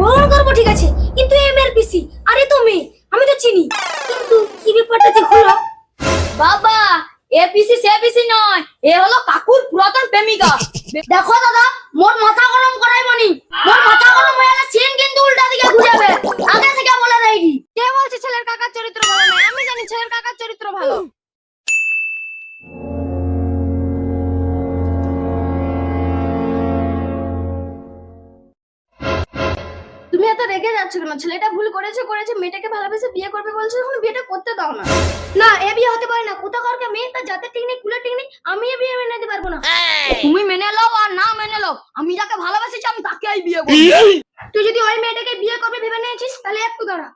বরণ করব ঠিক আছে? কিন্তু এ আরে তো মেয়ে আমি তো চিনি। কিন্তু কি ব্যাপারটা যে হলো? বাবা এ পিসি সে পিসি নয় এ হলো কাকুর পুরাতন প্রেমিকা। দেখো দাদা মোর মাথা গরম করাই মনি মোর মাথা গরম হয়ে গেলে সিন কিন্তু উল্টা দিকে ঘুরাবে আগে থেকে বলে দেয়নি মেয়েটাকে ভালোবেসে বিয়ে করবে বলছো? এখন বিয়েটা করতে দাও না। না এ বিয়ে হতে পারে না। কোথা কোথাকারকে মেয়ে তার যাতে ঠিক নেই কুলে ঠিক নেই আমি এ বিয়ে মেনে নিতে পারব না। তুমি মেনে লও আর না মেনে লও আমি যাকে ভালোবাসেছি আমি তাকেই বিয়ে করব। তুই যদি ওই মেয়েটাকে বিয়ে করবে ভেবে নিয়েছিস তাহলে একটু দাঁড়া।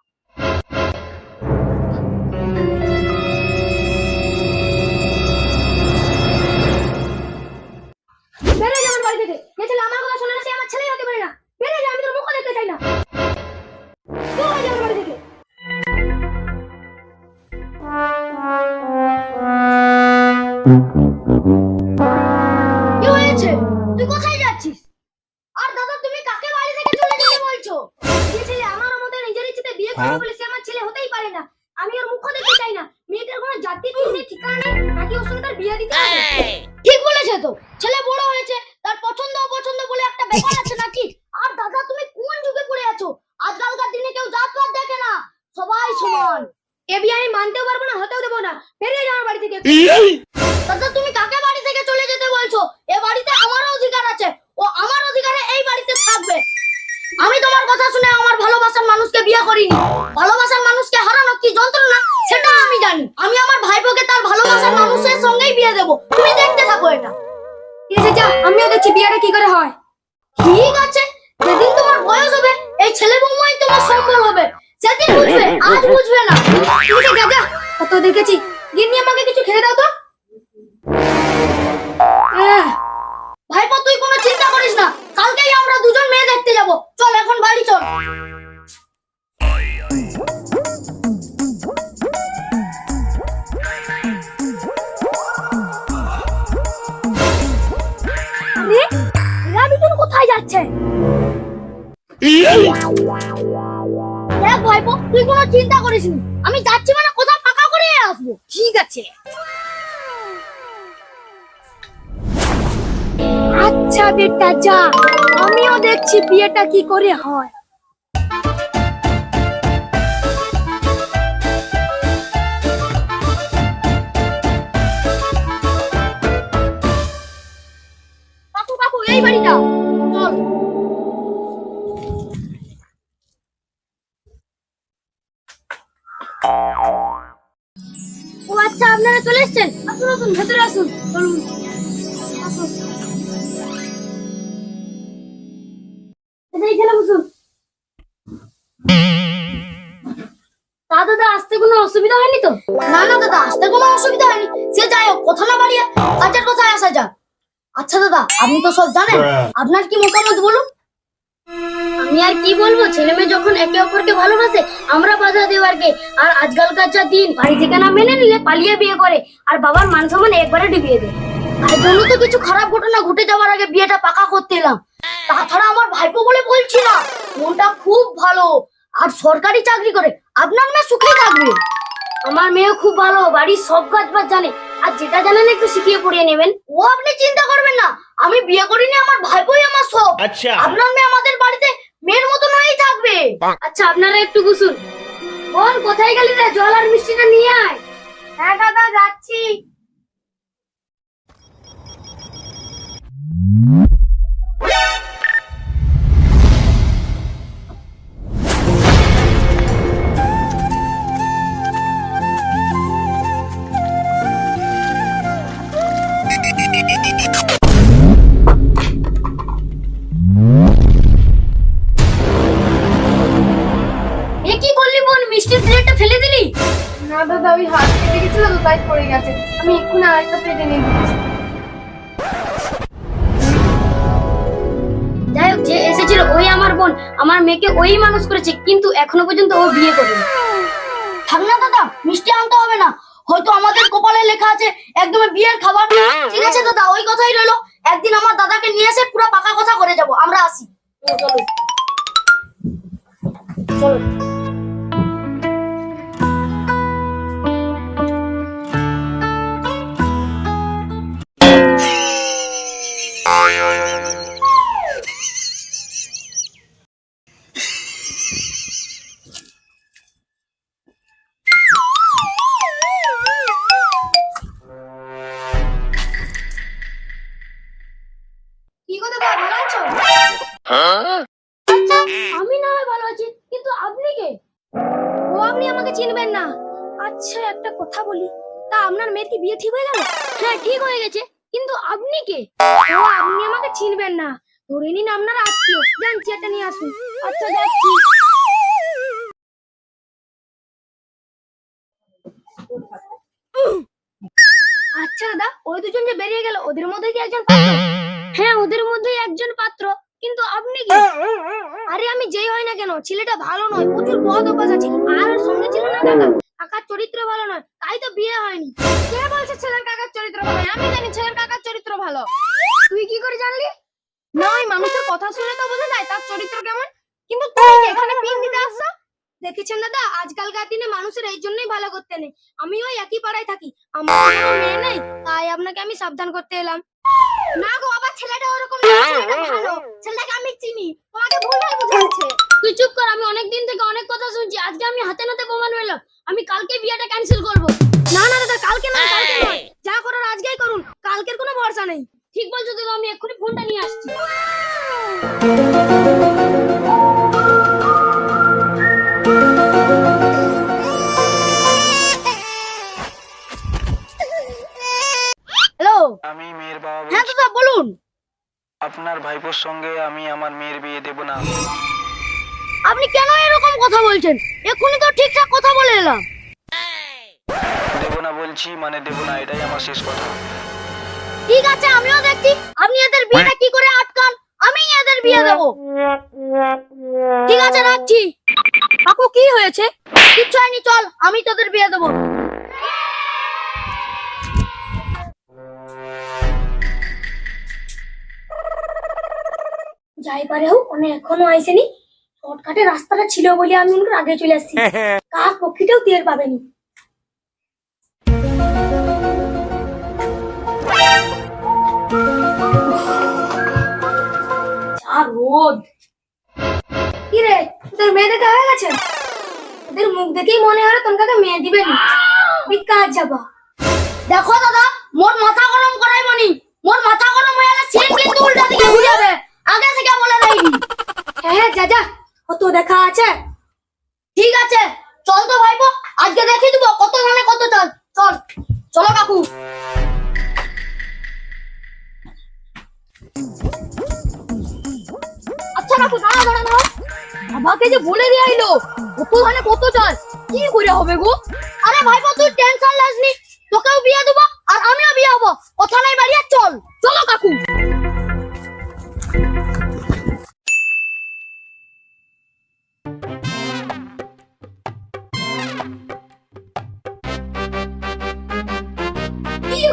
করবে বলে সে আমার ছেলে হতেই পারে না। আমি ওর মুখ দেখতে চাই না। মেয়েটার কোনো জাতি ঠিক নেই ঠিকানা নেই নাকি ওর সঙ্গে তার বিয়ে দিতে হবে? ঠিক বলেছে তো। ছেলে বড় হয়েছে তার পছন্দ অপছন্দ বলে একটা ব্যাপার আছে নাকি? আর দাদা তুমি কোন যুগে পড়ে আছো? আজকালকার দিনে কেউ জাত পাত দেখে না। সবাই সমান। এ বিয়ে আমি মানতেও পারব না হতেও দেবো না। বেরিয়ে যাও বাড়ি থেকে। দাদা তুমি কাকে বাড়ি থেকে চলে যেতে বলছো? এ বাড়িতে আমারও অধিকার আছে। ও আমার অধিকারে এই বাড়িতে থাকবে। আমি তোমার কথা শুনে আমার মানুষকে বিয়ে করিনি। ভালোবাসার মানুষকে হারানো কি যন্ত্রণা? সেটা আমি জানি। আমি আমার ভাইপোকে তার ভালোবাসার মানুষের সঙ্গেই বিয়ে দেব। তুমি দেখতে থাকো এটা। ঠিক আছে যা, আমিও দেখছি, বিয়েটা কি করে হয়? ঠিক আছে, যেদিন তোমার বয়স হবে, এই ছেলে বৌমাই তোমার সম্বল হবে। সেদিন বুঝবে, আজ বুঝবে না। ঠিক আছে যা যা, কত দেখেছি। গিন্নি, আমাকে কিছু খেতে দাও তো। ভাইপো, তুই কোনো চিন্তা করিস না। কালকেই আমরা দুজন মেয়ে দেখতে যাব। চল, এখন বাড়ি চল। আমি যাচ্ছি মানে কোথাও ফাঁকা করে আসব। ঠিক আছে। আচ্ছা বেটা, যা। আমিও দেখছি বিয়েটা কি করে হয়। বাড়িটা চল ও আচ্ছা আপনারা চলে এসেছেন? আসুন আসুন, ভেতরে আসুন। চলুন এখানে আসতে কোনো অসুবিধা হয়নি তো? না না দাদা, আসতে কোনো অসুবিধা হয়নি। সে যাই হোক, কথা না বাড়িয়ে কাজের কথায় আসা যাক। আচ্ছা দাদা আপনি তো সব জানেন। আপনার কি মতামত বলুন? আমি আর কি বলব? ছেলে মেয়ে যখন একে অপরকে ভালোবাসে আমরা বাধা দেওয়ার কে আর আজকালকার যা দিন বাড়ি থেকে না মেনে নিলে পালিয়ে বিয়ে করে আর বাবার মান সম্মান একবারে ডুবিয়ে দেয়। তাই জন্য তো কিছু খারাপ ঘটনা ঘটে যাওয়ার আগে বিয়েটা পাকা করতে এলাম। তাছাড়া আমার ভাইপো বলে বলছি না মনটা খুব ভালো। আর সরকারি চাকরি করে আপনার মেয়ে সুখে থাকবে। আমার মেয়েও খুব ভালো বাড়ির সব কাজ বাজ জানে। আর যেটা জানেন একটু শিখিয়ে পড়িয়ে নেবেন ও আপনি চিন্তা করবেন না আমি বিয়ে করিনি আমার ভাই বই আমার সব। আচ্ছা। আপনার মেয়ে আমাদের বাড়িতে মেয়ের মতন হয়েই থাকবে। আচ্ছা আপনারা একটু গুছুন বল কোথায় গেলি রে? জল আর মিষ্টিটা নিয়ে আয়। হ্যাঁ দাদা যাচ্ছি। গেছিল পড়ে গেছে। আমি এক্ষুনি আরেকটা প্লেটে নিয়ে দিচ্ছি যাই হোক, যে এসেছিল ওই আমার বোন, আমার মেয়েকে ওই মানুষ করেছে, কিন্তু এখনও পর্যন্ত ও বিয়ে করেনি। থাক না দাদা, মিষ্টি আনতে হবে না। হয়তো আমাদের কপালে লেখা আছে একদম বিয়ের খাবার। ঠিক আছে দাদা, ওই কথাই রইল। একদিন আমার দাদাকে নিয়ে এসে পুরো পাকা কথা করে যাব। আমরা আসি। চলো। চিনবেন না। আচ্ছা একটা কথা বলি। তা আপনার মেয়ের কি বিয়ে ঠিক হয়ে গেল? হ্যাঁ ঠিক হয়ে গেছে। কিন্তু আপনি কে? ও, আপনি আমাকে চিনবেন না। ধরে নিন আপনার আত্মীয়। যান, চেয়ারটা নিয়ে আসুন। আচ্ছা যাচ্ছি। আচ্ছা দাদা, ওই দুজন যে বেরিয়ে গেল, ওদের মধ্যে কি একজন পাত্র? হ্যাঁ ওদের মধ্যে একজন পাত্র। কিন্তু আপনি কি? আরে আমি যেই হয় না কেন ছেলেটা ভালো নয় প্রচুর বদ অভ্যাস আছে। আর সঙ্গে ছিল না কাকা কাকার চরিত্র ভালো নয় তাই তো বিয়ে হয়নি। কে বলছে ছেলের কাকার চরিত্র ভালো আমি জানি ছেলের কাকার চরিত্র ভালো। তুই কি করে জানলি? না ওই মানুষের কথা শুনে তো বোঝা যায় তার চরিত্র কেমন। কিন্তু তুই কি এখানে পিন দিতে আসছো? দেখেছেন দাদা আজকালকার দিনে মানুষের এই জন্যই ভালো করতে নেই। আমি ওই একই পাড়ায় থাকি। আমার মেয়ে নেই তাই আপনাকে আমি সাবধান করতে এলাম। না গো বাবা ছেলেটা ওরকম না ছেলেটা ভালো। ছেলেটাকে আমি চিনি। তোমাকে ভুলভাল বুঝাচ্ছে। তুই চুপ কর আমি অনেক দিন থেকে অনেক কথা শুনছি। আজকে আমি হাতে নাতে প্রমাণ পেলাম। আমি কালকে বিয়েটা ক্যান্সেল করব। না না দাদা কালকে না কালকে নয়। যা করার আজকেই করুন। কালকের কোনো ভরসা নেই। ঠিক বলছো দাদা আমি এক্ষুনি ফোনটা নিয়ে আসছি। আপনার ভাইপোর সঙ্গে আমি আমার মেয়ের বিয়ে দেব না। আপনি কেন এরকম কথা বলছেন? এক্ষুনি তো ঠিকঠাক কথা বলে এলাম। দেব না বলছি মানে দেব না এটাই আমার শেষ কথা। ঠিক আছে আমিও দেখছি। আপনি এদের বিয়েটা কি করে আটকান? আমি এদের বিয়ে দেব। ঠিক আছে রাখছি। কাকু কি হয়েছে? কিচ্ছু হয়নি চল আমি তোদের বিয়ে দেবো। যাই পারে হোক মানে এখনও আইসেনি। শর্টকাটে রাস্তাটা ছিল বলে আমি ওনার আগে চলে আসছি। কার পক্ষীটাও টের পাবেনি। রোদ। কি রে তোর মেয়ে দেখা হয়ে গেছে? ওদের মুখ দেখেই মনে হলো তোমাকে মেয়ে দিবে না কাজ যাবা? দেখো দাদা মোর মাথা গরম করাই মনি। মোর মাথা গরম হয়ে গেলে সিন কিন্তু উল্টা দিকে ঘুরে যাবে আগে থেকে বলে দেয়নি। হ্যাঁ হ্যাঁ যা যা, কত দেখা আছে। ঠিক আছে, চল তো ভাইপো, আজকে দেখিয়ে দেবো কত ধানে কত চাল। চল, চলো কাকু। আচ্ছা কাকু, দাঁড়া দাঁড়া দাঁড়া। বাবাকে যে বলে দিয়ে আইলো কত ধানে কত চাল। কি করে হবে গো? আরে ভাইপো, তুই টেনশন লাসনি তোকেও বিয়ে দেবো আর আমিও বিয়ে হব। কথা নাই বাড়িয়ে চল, চলো কাকু।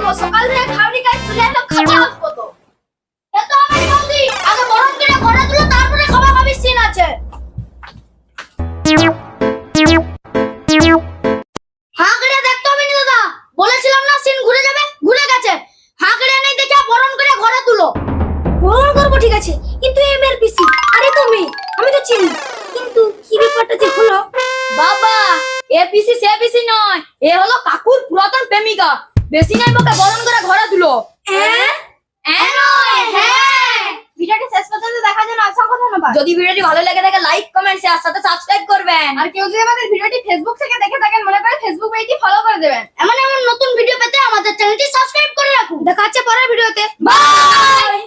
গো সকাল থেকে খাওনি কাজ চলে এলো খাওয়া আসব তো। এত আমি জলদি আগে গরম করে ঘরে তুলো, তারপরে খাওয়া খাবি, সিন আছে। আমি তো চিনি। কিন্তু কি হলো? বাবা, এ পিসি সে পিসি নয়, এ হলো কাকুর পুরাতন প্রেমিকা। বেশি নাই বকে বরণ করে ঘরে তুলো ভিডিওটি শেষ পর্যন্ত দেখার জন্য অসংখ্য ধন্যবাদ। যদি ভিডিওটি ভালো লাগে থাকে লাইক কমেন্ট শেয়ার সাথে সাবস্ক্রাইব করবেন। আর কেউ যদি আমাদের ভিডিওটি ফেসবুক থেকে দেখে থাকেন মনে করে ফেসবুক পেজটি ফলো করে দেবেন। এমন এমন নতুন ভিডিও পেতে আমাদের চ্যানেলটি সাবস্ক্রাইব করে রাখুন। দেখা হচ্ছে পরের ভিডিওতে বাই